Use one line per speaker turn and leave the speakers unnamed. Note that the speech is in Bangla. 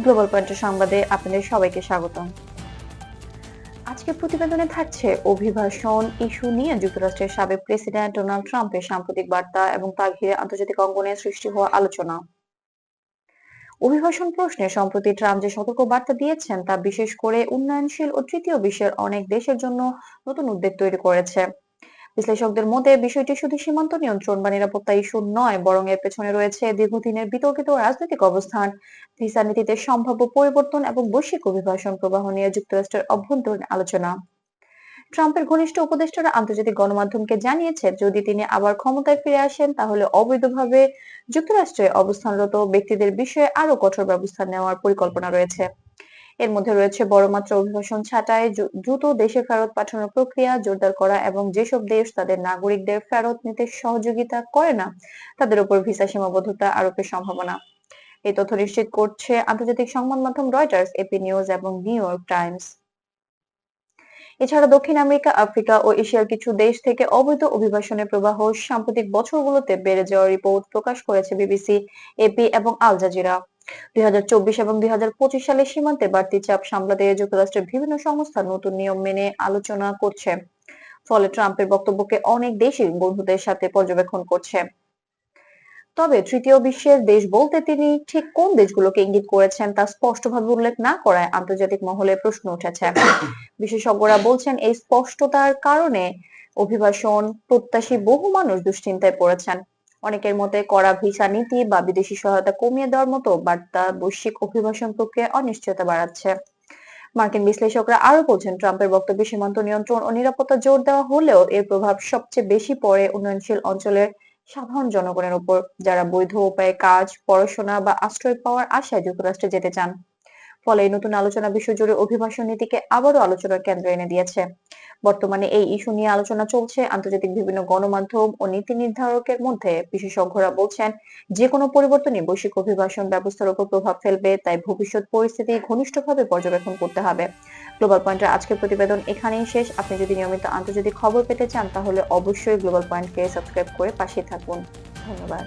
গ্লোবাল পয়েন্টের সংবাদে আপনাদের সবাইকে স্বাগতম। আজকের প্রতিবেদনে থাকছে অভিভাষণ ইস্যু নিয়ে যুক্তরাষ্ট্রের সাবেক প্রেসিডেন্ট ডোনাল্ড ট্রাম্পের সাম্প্রতিক বার্তা এবং তা ঘিরে আন্তর্জাতিক অঙ্গনে সৃষ্টি হওয়া আলোচনা। অভিবাসন প্রশ্নে সম্প্রতি ট্রাম্প যে সতর্ক বার্তা দিয়েছেন তা বিশেষ করে উন্নয়নশীল ও তৃতীয় বিশ্বের অনেক দেশের জন্য নতুন উদ্বেগ তৈরি করেছে। বিশ্লেষকদের মতে, বিষয়টি শুধু সীমান্ত নিয়ন্ত্রণ বা নিরাপত্তা ইস্যু নয়, বরং এর পেছনে রয়েছে দীর্ঘদিনের বিতর্কিত রাজনৈতিক অবস্থান। ভিসা নীতিতে সম্ভাব্য পরিবর্তন এবং বৈশ্বিক অভিবাসন প্রবাহ নিয়ে যুক্তরাষ্ট্রের অভ্যন্তরীণ আলোচনা। ট্রাম্পের ঘনিষ্ঠ উপদেষ্টারা আন্তর্জাতিক গণমাধ্যমকে জানিয়েছে, যদি তিনি আবার ক্ষমতায় ফিরে আসেন, তাহলে অবৈধভাবে যুক্তরাষ্ট্রে অবস্থানরত ব্যক্তিদের বিষয়ে আরও কঠোর ব্যবস্থা নেওয়ার পরিকল্পনা রয়েছে। এর মধ্যে রয়েছে বড় মাত্রা অভিবাসন ছাঁটাই দ্রুত দেশে ফেরত পাঠানোর প্রক্রিয়া, জোরদার করা এবং যেসব দেশ তাদের নাগরিকদের ফেরত নিতে সহযোগিতা করে না, তাদের উপর ভিসা সীমাবদ্ধতা আরোপের সম্ভাবনা। এই তথ্য নিশ্চিত করছে আন্তর্জাতিক সংবাদ মাধ্যম রয়টার্স, এপি নিউজ এবং নিউ ইয়র্ক টাইমস। এছাড়া দক্ষিণ আমেরিকা, আফ্রিকা ও এশিয়ার কিছু দেশ থেকে অবৈধ অভিবাসনের প্রবাহ সাম্প্রতিক বছরগুলোতে বেড়ে যাওয়ার রিপোর্ট প্রকাশ করেছে বিবিসি, এপি এবং আল জাজিরা। দুই এবং দুই সালে সীমান্তে বাড়তি চাপ সামলাতে যুক্তরাষ্ট্রের বিভিন্ন সংস্থা নতুন নিয়ম মেনে আলোচনা করছে। ফলে ট্রাম্পের বক্তব্যকে অনেক দেশই বন্ধুদের সাথে পর্যবেক্ষণ করছে। তবে তৃতীয় বিশ্বের দেশ বলতে তিনি ঠিক কোন দেশগুলোকে ইঙ্গিত করেছেন তা স্পষ্টভাবে উল্লেখ না করায় আন্তর্জাতিক মহলে প্রশ্ন উঠেছে। বিশেষজ্ঞরা বলছেন এই স্পষ্টতার কারণে অভিবাসন, প্রত্যাশী বহু মানুষ দুশ্চিন্তায় পড়েছেন। অনেকের মতে কড়া ভিসা নীতি বা বিদেশি সহায়তা কমিয়ে দেওয়ার মতো বার্তা বৈশ্বিক অভিবাসন প্রক্রিয়া অনিশ্চয়তা বাড়াচ্ছে। মার্কিন বিশ্লেষকরা আরও বলছেন, ট্রাম্পের বক্তব্যে সীমান্ত নিয়ন্ত্রণ ও নিরাপত্তা জোর দেওয়া হলেও এর প্রভাব সবচেয়ে বেশি পড়ে উন্নয়নশীল অঞ্চলের সাধারণ জনগণের উপর যারা বৈধ উপায়ে কাজ, পড়াশোনা বা আশ্রয় পাওয়ার আশায় যুক্তরাষ্ট্রে যেতে চান। ফলে নতুন আলোচনা বিশ্বজুড়ে অভিবাসন নীতিকে আবারও আলোচনার কেন্দ্রে এনে দিয়েছে। বর্তমানে এই ইস্যু নিয়ে আলোচনা চলছে। আন্তর্জাতিক বিভিন্ন গণমাধ্যম ও নীতি নির্ধারকের মধ্যে বিশেষজ্ঞরা বলছেন যে কোনো পরিবর্তনই বৈশ্বিক অভিবাসন ব্যবস্থার উপর প্রভাব ফেলবে, তাই ভবিষ্যৎ পরিস্থিতি ঘনিষ্ঠভাবে পর্যবেক্ষণ করতে হবে। গ্লোবাল পয়েন্টের আজকের প্রতিবেদন এখানেই শেষ। আপনি যদি নিয়মিত আন্তর্জাতিক খবর পেতে চান, তাহলে অবশ্যই গ্লোবাল পয়েন্টকে সাবস্ক্রাইব করে পাশে থাকুন। ধন্যবাদ।